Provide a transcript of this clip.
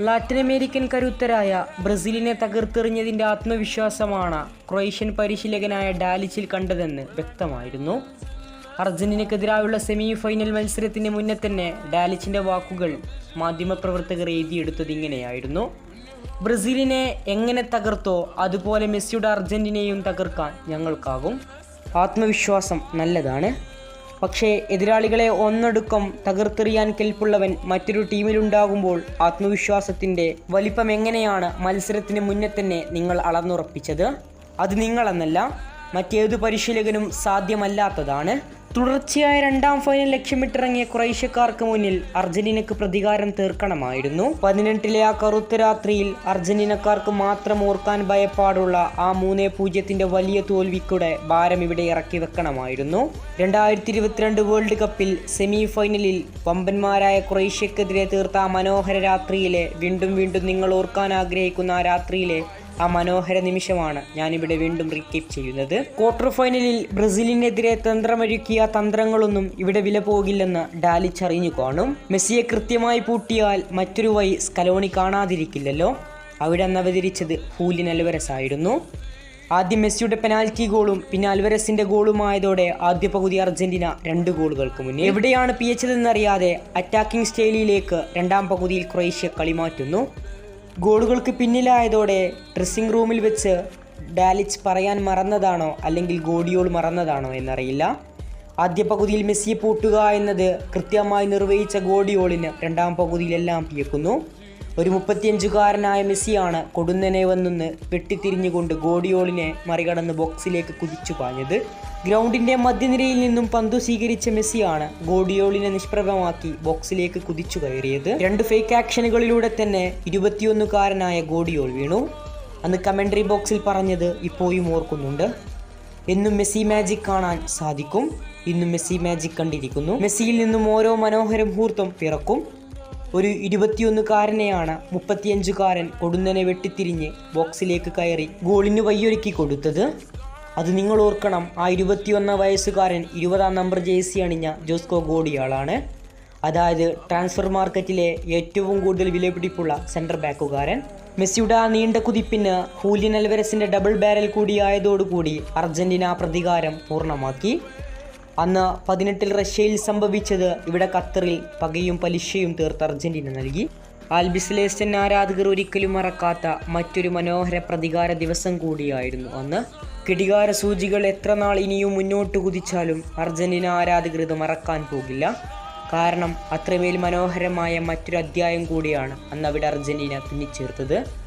Latin American കരുത്തരായ ബ്രസീലിനെ തകർത്തെറിഞ്ഞതിന്റെ ആത്മവിശ്വാസമാണ് Croatian പരിശീലകനായ ഡാലിച്ചിൽ കണ്ടതെന്ന് വ്യക്തമായിരുന്നു. അർജന്റീനക്കെതിരായുള്ള സെമി ഫൈനൽ മത്സരത്തിന് മുന്നേ തന്നെ ഡാലിച്ചിന്റെ വാക്കുകൾ മാധ്യമപ്രവർത്തകർ എഴുതിയെടുത്തത് ഇങ്ങനെയായിരുന്നു. ബ്രസീലിനെ എങ്ങനെ തകർത്തോ അതുപോലെ മെസ്സിയുടെ അർജന്റീനയും തകർക്കാൻ ഞങ്ങൾക്കാകും. ആത്മവിശ്വാസം നല്ലതാണ്. പക്ഷേ എതിരാളികളെ ഒന്നടുക്കം തകർത്തെറിയാൻ കെൽപ്പുള്ളവൻ മറ്റൊരു ടീമിലുണ്ടാകുമ്പോൾ ആത്മവിശ്വാസത്തിന്റെ വലിപ്പം എങ്ങനെയാണ് മത്സരത്തിന് മുന്നേ തന്നെ നിങ്ങൾ അളന്നുറപ്പിച്ചത്? അത് നിങ്ങളെന്നല്ല മറ്റേതു പരിശീലകനും സാധ്യമല്ലാത്തതാണ്. തുടർച്ചയായ രണ്ടാം ഫൈനൽ ലക്ഷ്യമിട്ടിറങ്ങിയ ക്രൊയേഷ്യക്കാർക്ക് മുന്നിൽ അർജന്റീനക്ക് പ്രതികാരം തീർക്കണമായിരുന്നു. പതിനെട്ടിലെ ആ കറുത്ത രാത്രിയിൽ അർജന്റീനക്കാർക്ക് മാത്രം ഓർക്കാൻ ഭയപ്പാടുള്ള ആ മൂന്നേ പൂജ്യത്തിന്റെ വലിയ തോൽവിക്കൂടെ ഭാരം ഇവിടെ ഇറക്കി വെക്കണമായിരുന്നു. രണ്ടായിരത്തി ഇരുപത്തിരണ്ട് വേൾഡ് കപ്പിൽ സെമി ഫൈനലിൽ വമ്പന്മാരായ ക്രൊയേഷ്യക്കെതിരെ തീർത്ത മനോഹര രാത്രിയിലെ വീണ്ടും വീണ്ടും നിങ്ങൾ ഓർക്കാൻ ആഗ്രഹിക്കുന്ന ആ രാത്രിയിലെ ആ മനോഹര നിമിഷമാണ് ഞാനിവിടെ വീണ്ടും റീകേപ്പ് ചെയ്യുന്നത്. ക്വാർട്ടർ ഫൈനലിൽ ബ്രസീലിനെതിരെ തന്ത്രമൊരുക്കിയ തന്ത്രങ്ങളൊന്നും ഇവിടെ വില പോകില്ലെന്ന് ഡാലിച്ച് അറിഞ്ഞു കാണും. മെസ്സിയെ കൃത്യമായി പൂട്ടിയാൽ മറ്റൊരു വൈ സ്കലോണി കാണാതിരിക്കില്ലല്ലോ. അവിടെ അന്ന് അവതരിച്ചത് ഹൂലിൻ അൽവരസ് ആയിരുന്നു. ആദ്യം മെസ്സിയുടെ പെനാൽറ്റി ഗോളും പിന്നെ അൽവരസിന്റെ ഗോളുമായതോടെ ആദ്യ പകുതി അർജന്റീന രണ്ട് ഗോളുകൾക്ക് മുന്നേ എവിടെയാണ് പിയച്ചതെന്നറിയാതെ അറ്റാക്കിംഗ് സ്റ്റൈലിയിലേക്ക് രണ്ടാം പകുതിയിൽ ക്രൊയേഷ്യ കളി മാറ്റുന്നു. ഗോളുകൾക്ക് പിന്നിലായതോടെ ഡ്രസ്സിംഗ് റൂമിൽ വെച്ച് ഡാലിച്ച് പറയാൻ മറന്നതാണോ അല്ലെങ്കിൽ ഗോഡിയോൾ മറന്നതാണോ എന്നറിയില്ല. ആദ്യ പകുതിയിൽ മെസ്സിയെ പൂട്ടുക എന്നത് കൃത്യമായി നിർവഹിച്ച ഗോഡിയോളിന് രണ്ടാം പകുതിയിലെല്ലാം പിയക്കുന്നു ഒരു മുപ്പത്തിയഞ്ചുകാരനായ മെസ്സിയാണ് കൊടുന്നനെ വന്നൊന്ന് വെട്ടിത്തിരിഞ്ഞുകൊണ്ട് ഗോഡിയോളിനെ മറികടന്ന് ബോക്സിലേക്ക് കുതിച്ചു പാഞ്ഞത്. ഗ്രൗണ്ടിന്റെ മധ്യനിരയിൽ നിന്നും പന്തു സ്വീകരിച്ച മെസ്സിയാണ് ഗോഡിയോളിനെ നിഷ്പ്രഭമാക്കി ബോക്സിലേക്ക് കുതിച്ചു കയറിയത്. രണ്ട് ഫേക്ക് ആക്ഷനുകളിലൂടെ തന്നെ ഇരുപത്തിയൊന്നുകാരനായ ഗോഡിയോൾ വീണു. അന്ന് കമന്ററി ബോക്സിൽ പറഞ്ഞത് ഇപ്പോഴും ഓർക്കുന്നുണ്ട്. എന്നും മെസ്സി മാജിക് കാണാൻ സാധിക്കും. ഇന്നും മെസ്സി മാജിക് കണ്ടിരിക്കുന്നു. മെസ്സിയിൽ നിന്നും ഓരോ മനോഹര മുഹൂർത്തം പിറക്കും. ഒരു ഇരുപത്തിയൊന്നുകാരനെയാണ് മുപ്പത്തിയഞ്ചുകാരൻ കൊടുന്നനെ വെട്ടിത്തിരിഞ്ഞ് ബോക്സിലേക്ക് കയറി ഗോളിന് വയ്യൊരുക്കി കൊടുത്തത്. അത് നിങ്ങൾ ഓർക്കണം ആ ഇരുപത്തിയൊന്ന് വയസ്സുകാരൻ ഇരുപതാം നമ്പർ ജേഴ്സി അണിഞ്ഞ ജോസ്കോ ഗോഡിയാളാണ്. അതായത് ട്രാൻസ്ഫർ മാർക്കറ്റിലെ ഏറ്റവും കൂടുതൽ വിലപിടിപ്പുള്ള സെന്റർ ബാക്കുകാരൻ. മെസ്സിയുടെ ആ നീണ്ട കുതിപ്പിന് ഹൂലിയൻ അൽവരസിന്റെ ഡബിൾ ബാരൽ കൂടിയായതോടുകൂടി അർജന്റീന ആ പ്രതികാരം പൂർണമാക്കി. അന്ന് പതിനെട്ടിൽ റഷ്യയിൽ സംഭവിച്ചത് ഇവിടെ ഖത്തറിൽ പകയും പലിശയും തീർത്ത് അർജന്റീന നൽകി. ആൽബിസ്ലേസ്റ്റൻ ആരാധകർ ഒരിക്കലും മറക്കാത്ത മറ്റൊരു മനോഹര പ്രതികാര ദിവസം കൂടിയായിരുന്നു അന്ന്. കിടികാര സൂചികൾ എത്ര നാൾ ഇനിയും മുന്നോട്ട് കുതിച്ചാലും അർജന്റീന ആരാധകർ ഇത് മറക്കാൻ പോകില്ല. കാരണം അത്രമേൽ മനോഹരമായ മറ്റൊരു അധ്യായം കൂടിയാണ് അന്ന് അവിടെ അർജന്റീന തുന്നിച്ചേർത്തത്